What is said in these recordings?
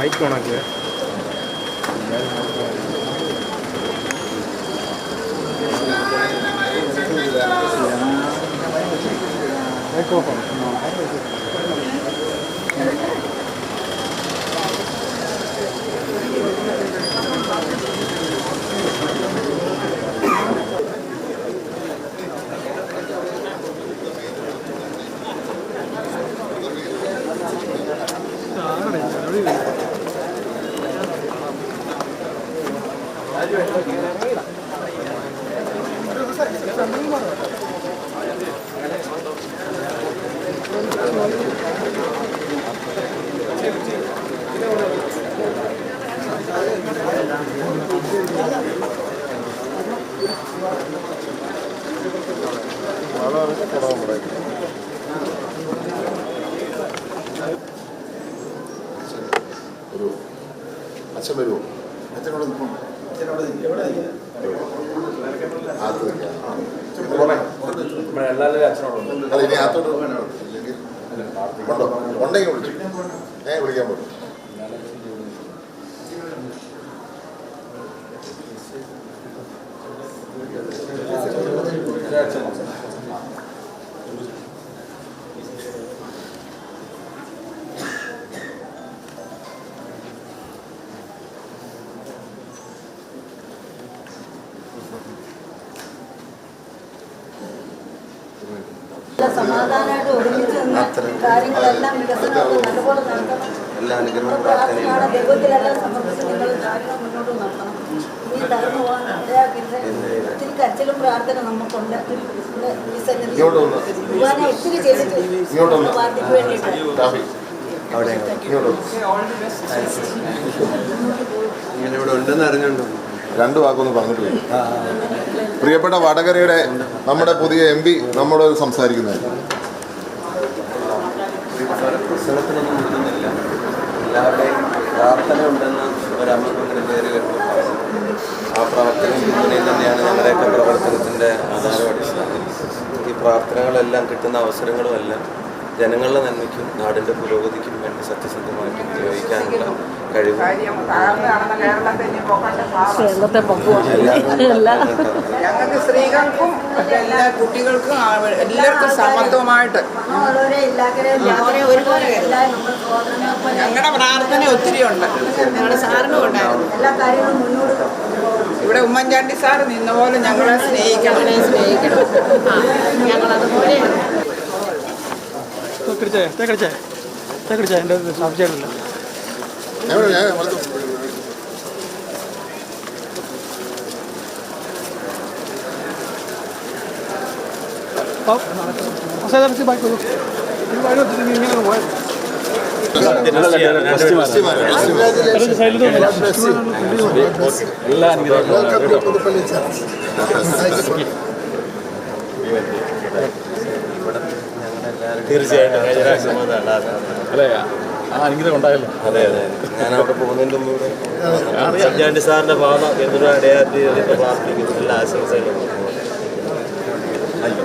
Mic on ಆಗಿದೆ mic open ഒരു അച്ഛൻ വരുമോ അച്ഛനോട് നിൽക്കും അകത്ത് നിൽക്കാം. അല്ല ഇനി അകത്തോട്ട് ഇല്ലെങ്കിൽ ഉണ്ടോ? ഉണ്ടെങ്കിൽ വിളിച്ചു. ഏ വിളിക്കാൻ പറ്റും സമാധാനമായിട്ട് ഒരുമിച്ച് നിന്ന് കാര്യങ്ങളെല്ലാം വികസനമൊക്കെ നല്ലപോലെ നടത്തണം. നമ്മുടെ പ്രാർത്ഥനയാണ് ദൈവത്തിലെല്ലാം സമർപ്പിച്ച് നിങ്ങൾ കാര്യങ്ങൾ മുന്നോട്ട് നടത്തണം. ഈ തകർന്നു പോകാൻ ഇടയാക്കരുത് ഒത്തിരി കരച്ചിലും പ്രാർത്ഥന നമുക്കുണ്ട്. ഒത്തിരി പാർട്ടിക്ക് വേണ്ടിയിട്ട്. ടാഫി ഇങ്ങനെ ഇവിടെ ഉണ്ടെന്ന് അറിഞ്ഞുണ്ടോ രണ്ടു വാക്കൊന്ന് പറഞ്ഞിട്ട് വരും. പ്രിയപ്പെട്ട വടകരയുടെ നമ്മുടെ പുതിയ എം പി നമ്മളോട് സംസാരിക്കുന്നത്. പ്രാർത്ഥന ഉണ്ടെന്ന് ആ തന്നെയാണ് അടിസ്ഥാനം ഈ പ്രാർത്ഥനകളെല്ലാം കിട്ടുന്ന അവസരങ്ങളുമെല്ലാം. ജനങ്ങളുടെ നന്മയ്ക്കും നാടിന്റെ പുരോഗതിക്കും വേണ്ടി സത്യസന്ധമായിട്ട് ഉപയോഗിക്കാനുള്ള കഴിവ് കേരളത്തെ ഞങ്ങൾക്ക് സ്ത്രീകൾക്കും എല്ലാ കുട്ടികൾക്കും എല്ലാവർക്കും സമത്വമായിട്ട്. ഞങ്ങളുടെ പ്രാർത്ഥന ഒത്തിരി ഉണ്ട്. ഞങ്ങളുടെ സാറിനും ഉണ്ടായിരുന്നു. എല്ലാ കാര്യങ്ങളും മുന്നോട്ട് ഇവിടെ ഉമ്മൻചാണ്ടി സാർ നിന്ന പോലെ ഞങ്ങളെ സ്നേഹിക്കണം. സ്നേഹിക്കണം ഞങ്ങളതുപോലെ കടിച്ചേ തേ കടിച്ചേ തേ കടിച്ചേ എന്റെ സംശയമില്ല ഞാൻ ഞാൻ തീർച്ചയായിട്ടും. കഴിഞ്ഞ പ്രാവശ്യം അല്ലേ? ആ അനുഗ്രഹം ഉണ്ടായല്ലോ. അതെ അതെ. ഞാൻ അവിടെ പോകുന്നതിന്റെ മുമ്പ് എന്തൊരു അടയാറ്റി പ്രാർത്ഥിക്കുന്നു എല്ലാ ആശംസകളും. അയ്യോ.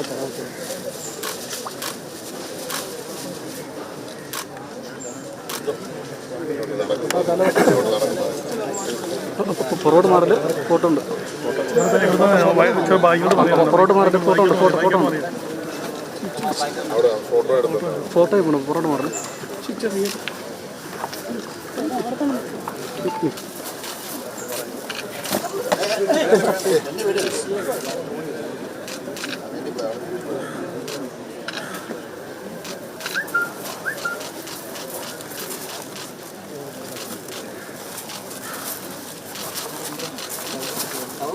അനങ്ങല്ലോ അനങ്ങല്ലോ പുറകോട്ട് മാറൽ ഫോട്ടോ ഉണ്ട് പുറകോട്ട് മാറൽ ഫോട്ടോ ഉണ്ട് ഫോട്ടോ ഫോട്ടോ ഉണ്ട് ഫോട്ടോ പോകണം പുറകോട്ട് മാറൽ.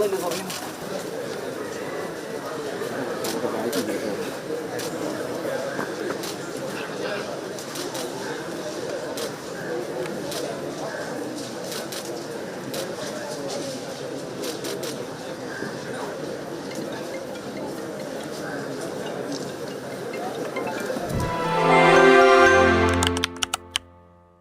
Ini.